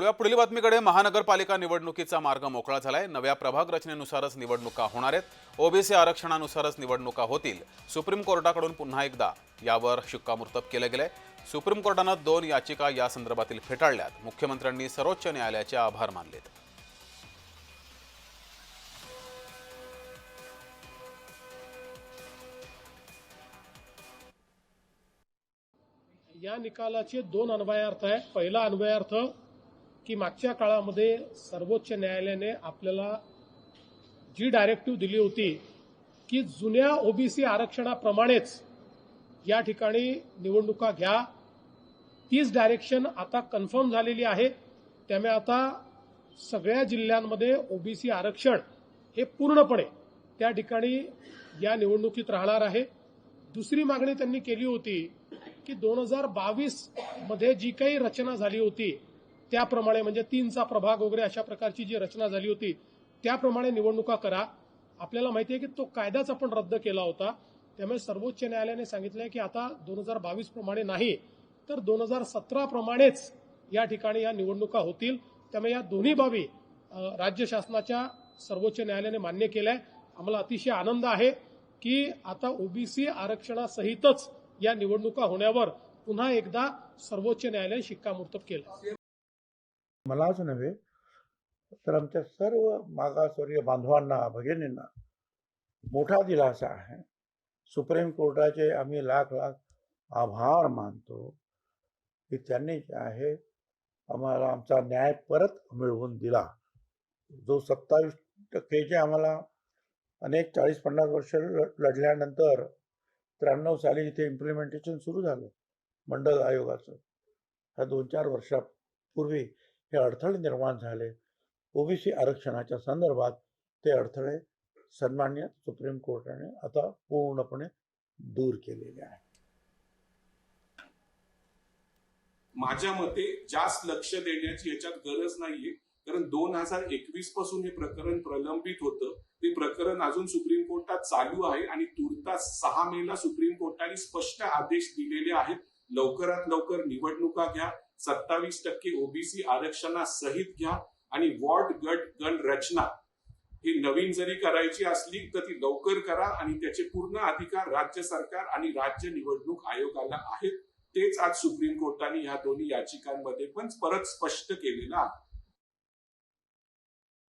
वळूया पुढील बातमीकडे महानगरपालिका निवडणुकीचा मार्ग मोकळा झालाय. नव्या प्रभाग रचनेनुसारच निवडणुका होणार आहेत. ओबीसी आरक्षणानुसारच निवडणुका होतील. सुप्रीम कोर्टाकडून पुन्हा एकदा यावर शिक्कामोर्तब केलं गेलंय. सुप्रीम कोर्टानं दोन याचिका या संदर्भातील फेटाळल्यात. मुख्यमंत्र्यांनी सर्वोच्च न्यायालयाचे आभार मानलेत. या निकालाचे दोन अन्वयार्थ आहेत. पहिला अन्वयार्थ की मागच्या काळामध्ये सर्वोच्च न्यायालयाने आपल्याला जी डायरेक्टिव्ह दिली होती की जुन्या ओबीसी आरक्षणाप्रमाणेच या ठिकाणी निवडणुका घ्या. तीच डायरेक्शन आता कन्फर्म झालेली आहे. त्यामुळे आता सगळ्या जिल्ह्यांमध्ये ओबीसी आरक्षण हे पूर्णपणे त्या ठिकाणी या निवडणुकीत राहणार आहे. दुसरी मागणी त्यांनी केली होती की दोन हजार बावीसमध्ये जी काही रचना झाली होती त्याप्रमाणे म्हणजे तीनचा प्रभाग वगैरे अशा प्रकारची जी रचना झाली होती त्याप्रमाणे निवडणुका करा. आपल्याला माहिती आहे की तो कायदाच आपण रद्द केला होता. त्यामुळे सर्वोच्च न्यायालयाने सांगितलंय की आता दोन हजार बावीस प्रमाणे नाही तर दोन हजार सतरा प्रमाणेच या ठिकाणी या निवडणुका होतील. त्यामुळे या दोन्ही बाबी राज्य शासनाच्या सर्वोच्च न्यायालयाने मान्य केल्या. आम्हाला अतिशय आनंद आहे की आता ओबीसी आरक्षणासहितच या निवडणुका होण्यावर पुन्हा एकदा सर्वोच्च न्यायालयाने शिक्कामोर्तब केलं. मलाच नव्हे तर आमच्या सर्व मागासवर्गीय बांधवांना भगिनींना मोठा दिलासा आहे. सुप्रीम कोर्टाचे आम्ही लाख लाख आभार मानतो की त्यांनी जे आहे आम्हाला आमचा न्याय परत मिळवून दिला. जो सत्तावीस टक्केचे आम्हाला अनेक चाळीस पन्नास वर्ष ल- लढल्यानंतर त्र्याण्णव साली इथे इम्प्लिमेंटेशन सुरू झालं मंडळ आयोगाचं. ह्या दोन चार वर्षापूर्वी हे अडथळे निर्माण झाले. ओबीसी आरक्षणाच्या संदर्भात ते अडथळे सन्मान्य सुप्रीम कोर्टाने आता पूर्णपणे दूर केलेले आहे माझ्या मते जास्त लक्ष देण्याची याच्यात गरज नाहीये. कारण दोन हजार एकवीसपासून हे प्रकरण प्रलंबित होतं. ते प्रकरण अजून सुप्रीम कोर्टात चालू आहे आणि तुर्तास सहा मेला सुप्रीम कोर्टाने स्पष्ट आदेश दिलेले आहेत. लवकरात लवकर निवडणुका घ्या. सत्तावीस टक्के ओबीसी आरक्षणासहित घ्या आणि वॉर्ड गट गण रचना. ही नवीन जरी करायची असली तर ती लवकर करा आणि त्याचे पूर्ण अधिकार राज्य सरकार आणि राज्य निवडणूक आयोगाला आहेत. तेच आज सुप्रीम कोर्टाने ह्या दोन्ही याचिकांमध्ये पण परत स्पष्ट केलेलं आहे.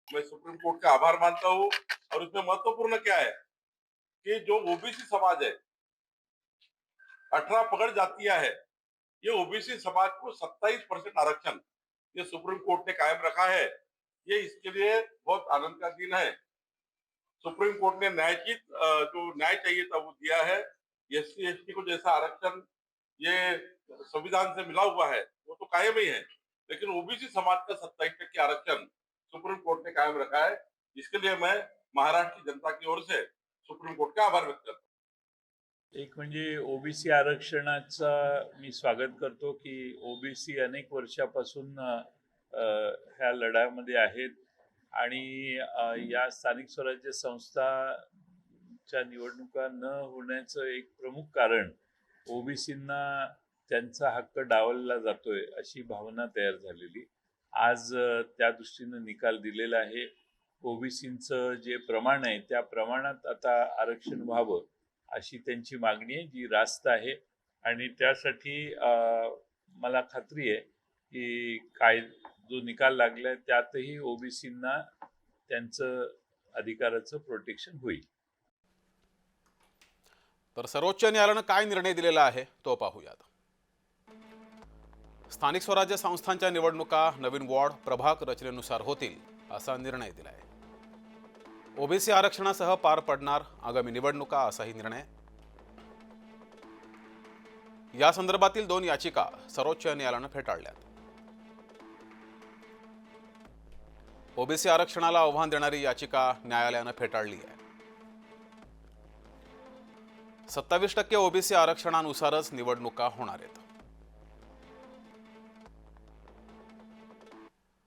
मैं सुप्रीम कोर्ट का आभार मानता हूँ और इसमें महत्त्वपूर्ण क्या है कि जो ओबीसी समाज है अठारह पकड़ जातियां है ये ओबीसी समाज को 27 परसेंट आरक्षण ये सुप्रीम कोर्ट ने कायम रखा है। ये इसके लिए बहुत आनंद का दिन है। सुप्रीम कोर्ट ने न्याय की जो न्याय चाहिए था वो दिया है। एस सी को जैसा आरक्षण ये संविधान से मिला हुआ है, वो तो कायम ही है। लेकिन ओबीसी समाज का सत्ताईस टक्के आरक्षण सुप्रीम कोर्ट ने कायम रखा है। इसके लिए मैं महाराष्ट्र की जनता की ओर से सुप्रीम कोर्ट का आभार व्यक्त करता एक म्हणजे ओबीसी आरक्षणाचा मी स्वागत करतो की ओबीसी अनेक वर्षापासून ह्या लढ्यामध्ये आहेत आणि या स्थानिक स्वराज्य संस्थाच्या निवडणुका न होण्याचं एक प्रमुख कारण ओबीसींना त्यांचा हक्क डावलला जातोय अशी भावना तयार झालेली. आज त्या दृष्टीनं निकाल दिलेला आहे. ओबीसींचं जे प्रमाण आहे त्या प्रमाणात आता आरक्षण व्हावं अशी त्यांची मागणी आहे जी रास्त आहे. आणि त्यासाठी मला खात्री आहे की काय जो निकाल लागलाय त्यातही ओबीसींना त्यांचं अधिकाराचं प्रोटेक्शन होईल. तर सर्वोच्च न्यायालयानं काय निर्णय दिलेला आहे तो पाहूयात. स्थानिक स्वराज्य संस्थांच्या निवडणुका नवीन वॉर्ड प्रभाग रचनेनुसार होतील असा निर्णय दिला आहे ओबीसी आरक्षणासह पार पडणार आगामी निवडणुका असाही निर्णय. या संदर्भातील दोन याचिका सर्वोच्च न्यायालयानं फेटाळल्यात. ओबीसी आरक्षणाला आव्हान देणारी याचिका न्यायालयानं फेटाळली आहे. सत्तावीस टक्के ओबीसी आरक्षणानुसारच निवडणुका होणार आहेत.